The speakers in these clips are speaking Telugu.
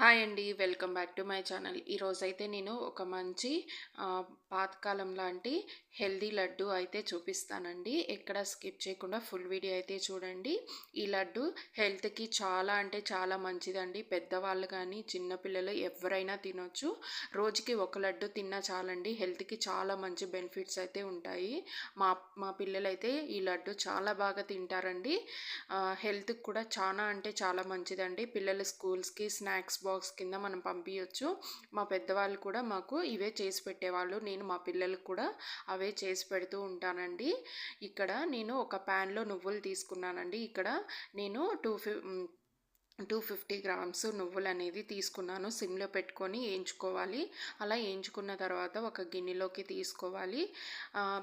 హాయ్ అండి welcome back to my channel. ఈరోజైతే నేను ఒక మంచి పాతకాలం లాంటి హెల్దీ లడ్డు అయితే చూపిస్తానండి. ఎక్కడ స్కిప్ చేయకుండా ఫుల్ వీడియో అయితే చూడండి. ఈ లడ్డు హెల్త్కి చాలా అంటే చాలా మంచిదండి. పెద్దవాళ్ళు కానీ చిన్నపిల్లలు ఎవరైనా తినొచ్చు. రోజుకి ఒక లడ్డు తిన్నా చాలండి. హెల్త్కి చాలా మంచి బెనిఫిట్స్ అయితే ఉంటాయి. మా మా పిల్లలైతే ఈ లడ్డు చాలా బాగా తింటారండి. హెల్త్కి కూడా చాలా అంటే చాలా మంచిదండి. పిల్లలు స్కూల్స్కి స్నాక్స్ బాక్స్ కింద మనం పంపించవచ్చు మా పెద్దవాళ్ళు కూడా మాకు ఇవే చేసి పెట్టేవాళ్ళు. నేను మా పిల్లలకు కూడా అవే చేసి పెడుతూ ఉంటానండి. ఇక్కడ నేను ఒక ప్యాన్లో నువ్వులు తీసుకున్నానండి. ఇక్కడ నేను two fif two fifty grams నువ్వులు అనేది తీసుకున్నాను. సిమ్లో పెట్టుకొని వేయించుకోవాలి అలా వేయించుకున్న తర్వాత ఒక గిన్నెలోకి తీసుకోవాలి.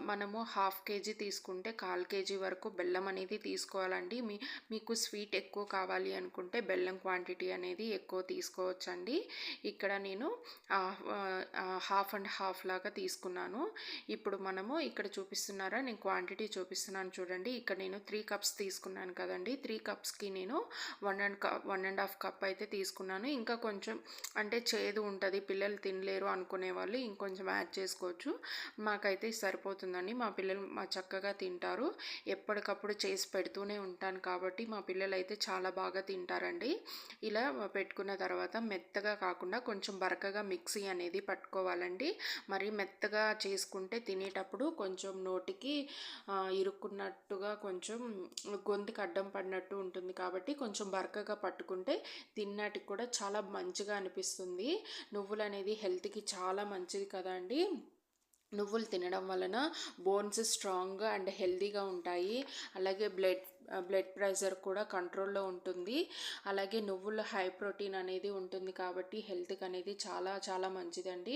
మనము హాఫ్ కేజీ తీసుకుంటే కాల్ కేజీ వరకు బెల్లం అనేది తీసుకోవాలండి. మీ మీకు స్వీట్ ఎక్కువ కావాలి అనుకుంటే బెల్లం క్వాంటిటీ అనేది ఎక్కువ తీసుకోవచ్చండి. ఇక్కడ నేను హాఫ్ అండ్ హాఫ్ లాగా తీసుకున్నాను. ఇప్పుడు మనము ఇక్కడ చూపిస్తున్నారా? నేను క్వాంటిటీ చూపిస్తున్నాను చూడండి. ఇక్కడ నేను త్రీ కప్స్ తీసుకున్నాను కదండి. త్రీ కప్స్కి నేను one and cup one and half cup అయితే తీసుకున్నాను. ఇంకా కొంచెం అంటే చేదు ఉంటుంది పిల్లలు తినలేరు అనుకునే వాళ్ళు ఇంకొంచెం యాడ్ చేసుకోవచ్చు. మాకైతే సరిపోతుందండి. మా పిల్లలు మా చక్కగా తింటారు. ఎప్పటికప్పుడు చేసి పెడుతూనే ఉంటాను కాబట్టి మా పిల్లలు అయితే చాలా బాగా తింటారండి. ఇలా పెట్టుకున్న తర్వాత మెత్తగా కాకుండా కొంచెం బరకగా మిక్సీ అనేది పట్టుకోవాలండి. మరి మెత్తగా చేసుకుంటే తినేటప్పుడు కొంచెం నోటికి ఇరుక్కున్నట్టుగా కొంచెం గొంతుకి అడ్డం పడినట్టు ఉంటుంది కాబట్టి కొంచెం బరకగా పట్టు పట్టుకుంటే తిన్నాటికి కూడా చాలా మంచిగా అనిపిస్తుంది. నువ్వులు అనేది హెల్త్కి చాలా మంచిది కదండి. నువ్వులు తినడం వలన బోన్స్ స్ట్రాంగ్గా అండ్ హెల్తీగా ఉంటాయి. అలాగే బ్లడ్ బ్లడ్ ప్రెషర్ కూడా కంట్రోల్లో ఉంటుంది. అలాగే నువ్వుల్లో హై ప్రోటీన్ అనేది ఉంటుంది కాబట్టి హెల్త్కి అనేది చాలా చాలా మంచిదండి.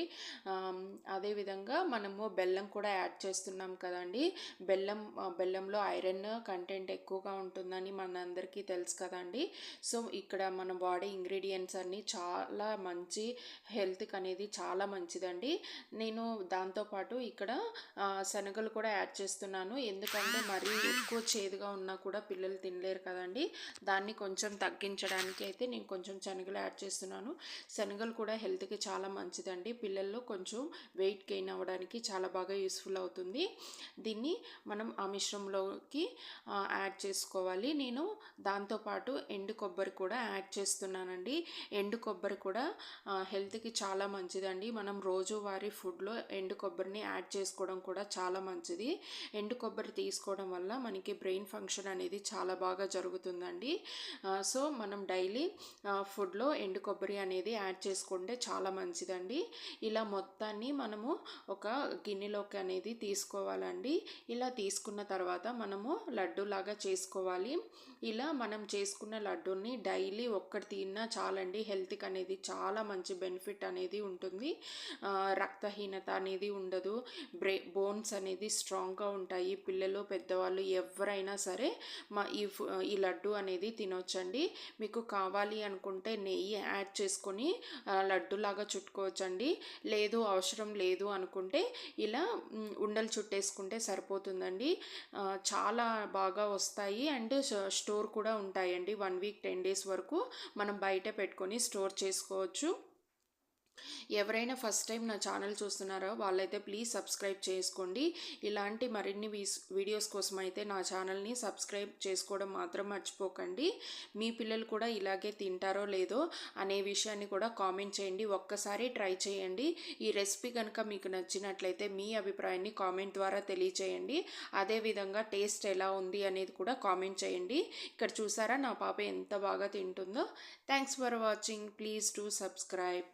అదేవిధంగా మనము బెల్లం కూడా యాడ్ చేస్తున్నాం కదండి. బెల్లం బెల్లంలో ఐరన్ కంటెంట్ ఎక్కువగా ఉంటుందని మనందరికీ తెలుసు కదండి. సో ఇక్కడ మన బాడీ ఇంగ్రీడియంట్స్ అన్నీ చాలా మంచి హెల్త్కి అనేది చాలా మంచిదండి. నేను దాంతోపాటు ఇక్కడ శనగలు కూడా యాడ్ చేస్తున్నాను. ఎందుకంటే మరీ ఎక్కువ చేదుగా ఉన్నా కూడా కూడా పిల్లలు తినలేరు కదండి. దాన్ని కొంచెం తగ్గించడానికి అయితే నేను కొంచెం శనగలు యాడ్ చేస్తున్నాను. శనగలు కూడా హెల్త్కి చాలా మంచిదండి. పిల్లల్లో కొంచెం వెయిట్ గెయిన్ అవ్వడానికి చాలా బాగా యూస్ఫుల్ అవుతుంది. దీన్ని మనం ఆ మిశ్రమంలోకి యాడ్ చేసుకోవాలి. నేను దాంతోపాటు ఎండు కొబ్బరి కూడా యాడ్ చేస్తున్నానండి. ఎండు కొబ్బరి కూడా హెల్త్కి చాలా మంచిదండి. మనం రోజువారీ ఫుడ్లో ఎండు కొబ్బరిని యాడ్ చేసుకోవడం కూడా చాలా మంచిది. ఎండు కొబ్బరి తీసుకోవడం వల్ల మనకి బ్రెయిన్ ఫంక్షన్ అనేది అనేది చాలా బాగా జరుగుతుందండి. సో మనం డైలీ ఫుడ్లో ఎండు కొబ్బరి అనేది యాడ్ చేసుకుంటే చాలా మంచిదండి. ఇలా మొత్తాన్ని మనము ఒక గిన్నెలోకి అనేది తీసుకోవాలండి. ఇలా తీసుకున్న తర్వాత మనము లడ్డూలాగా చేసుకోవాలి. ఇలా మనం చేసుకున్న లడ్డూని డైలీ ఒక్కటి తిన్నా చాలండి. హెల్త్కి అనేది చాలా మంచి బెనిఫిట్ అనేది ఉంటుంది. రక్తహీనత అనేది ఉండదు. బ్రే బోన్స్ అనేది స్ట్రాంగ్గా ఉంటాయి. పిల్లలు పెద్దవాళ్ళు ఎవరైనా సరే మా ఈ ఈ లడ్డు అనేది తినొచ్చండి. మీకు కావాలి అనుకుంటే నెయ్యి యాడ్ చేసుకొని లడ్డులాగా చుట్టుకోవచ్చండి. లేదు అవసరం లేదు అనుకుంటే ఇలా ఉండలు చుట్టేసుకుంటే సరిపోతుందండి. చాలా బాగా వస్తాయి అండ్ స్టోర్ కూడా ఉంటాయండి. వన్ వీక్ టెన్ డేస్ వరకు మనం బయట పెట్టుకొని స్టోర్ చేసుకోవచ్చు. ఎవరైనా ఫస్ట్ టైం నా ఛానల్ చూస్తున్నారో వాళ్ళైతే ప్లీజ్ సబ్స్క్రైబ్ చేసుకోండి. ఇలాంటి మరిన్ని వీడియోస్ కోసం అయితే నా ఛానల్ని సబ్స్క్రైబ్ చేసుకోవడం మాత్రం మర్చిపోకండి. మీ పిల్లలు కూడా ఇలాగే తింటారో లేదో అనే విషయాన్ని కూడా కామెంట్ చేయండి. ఒక్కసారి ట్రై చేయండి. ఈ రెసిపీ కనుక మీకు నచ్చినట్లయితే మీ అభిప్రాయాన్ని కామెంట్ ద్వారా తెలియచేయండి. అదేవిధంగా టేస్ట్ ఎలా ఉంది అనేది కూడా కామెంట్ చేయండి. ఇక్కడ చూసారా నా పాప ఎంత బాగా తింటుందో. Thanks for watching. Please to subscribe.